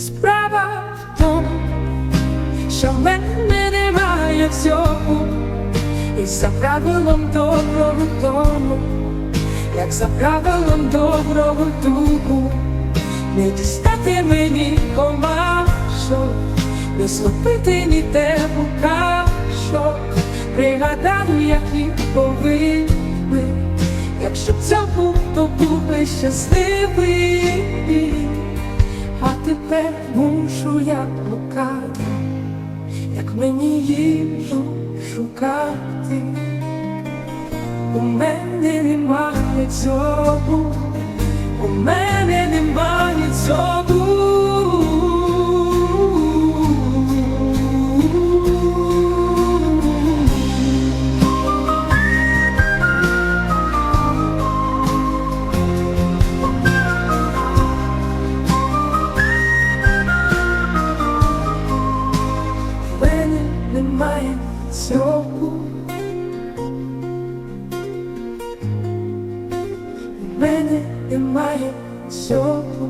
Справа в тому, що в мене немає всього, і за правилом доброго тому, як за правилом доброго духу, не дістати мені комашок, не злопити ніде букашок, пригадаю, як їх повинні, якщо б це то був би щасливий. А як блукати, як мені їжу шукати. У мене немає цього, немає цього. В мене немає цього.